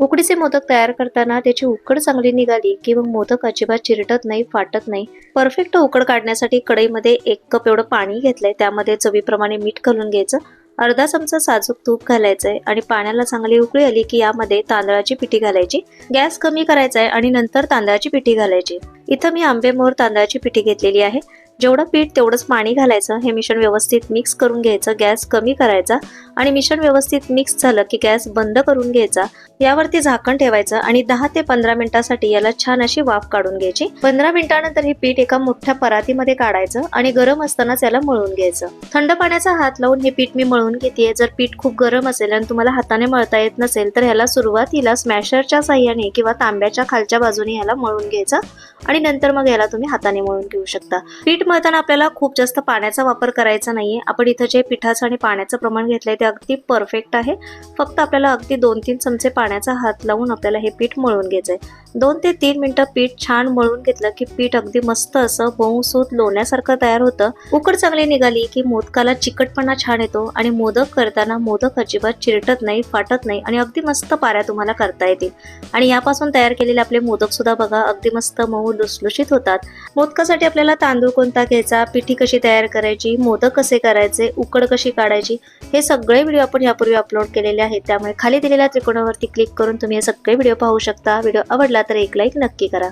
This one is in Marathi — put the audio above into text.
उकडीचे मोदक तयार करताना त्याची उकड चांगली निघाली की मग मोदक अजिबात चिरटत नाही फाटत नाही. परफेक्ट उकड काढण्यासाठी कढईमध्ये एक कप एवढं पाणी घेतलंय. त्यामध्ये चवीप्रमाणे मीठ घालून घ्यायचं. अर्धा चमचा साजूक तूप घालायचंय आणि पाण्याला चांगली उकळी आली की यामध्ये तांदळाची पिठी घालायची. गॅस कमी करायचा आहे आणि नंतर तांदळाची पिठी घालायची. इथं मी आंबेमोहर तांदळाची पिठी घेतलेली आहे. जेवढं पीठ तेवढंच पाणी घालायचं. हे मिश्रण व्यवस्थित मिक्स करून घ्यायचं. गॅस कमी करायचा. आणि मिश्रण व्यवस्थित मिक्स झालं की गॅस बंद करून घ्यायचा. यावरती झाकण ठेवायचं आणि दहा ते पंधरा मिनिटासाठी याला छान अशी वाफ काढून घ्यायची. पंधरा मिनिटानंतर हे पीठ एका मोठ्या परातीमध्ये काढायचं आणि गरम असतानाच याला मळून घ्यायचं. थंड पाण्याचा हात लावून हे पीठ मी मळून घेते जर पीठ खूप गरम असेल आणि तुम्हाला हाताने मळता येत नसेल तर ह्याला सुरुवातीला स्मॅशरच्या साह्याने किंवा तांब्याच्या खालच्या बाजूने ह्याला मळून घ्यायचं आणि नंतर मग याला तुम्ही हाताने मळून घेऊ शकता. पीठ मळताना आपल्याला खूप जास्त पाण्याचा वापर करायचा नाहीये. आपण इथं जे पिठाचं आणि पाण्याचं प्रमाण घेतलंय ते अगदी परफेक्ट आहे. फक्त आपल्याला अगदी दोन तीन चमचे पाण्याचा हात लावून आपल्याला हे पीठ मळून घ्यायचं आहे दोन ते तीन मिनिटं पीठ छान मळून घेतलं की पीठ अगदी मस्त असं मऊसूत लोण्यासारखं तयार होतं. उकड चांगली निघाली की मोदकाला चिकटपणा छान येतो आणि मोदक करताना मोदक अजिबात चिरटत नाही फाटत नाही आणि अगदी मस्त पाऱ्या तुम्हाला करता येतील. आणि यापासून तयार केलेले आपले मोदक सुद्धा बघा अगदी मस्त मऊ लुसलुशीत होतात. मोदकासाठी आपल्याला तांदूळ कोणता घ्यायचा पिठी कशी तयार करायची मोदक कसे करायचे उकड कशी काढायची हे सगळे व्हिडिओ आपण यापूर्वी अपलोड केलेले आहेत. त्यामुळे खाली दिलेल्या त्रिकोणावरती क्लिक करून तुम्ही हे सगळे व्हिडिओ पाहू शकता. व्हिडिओ आवडला आवडला तर एक लाईक नक्की करा.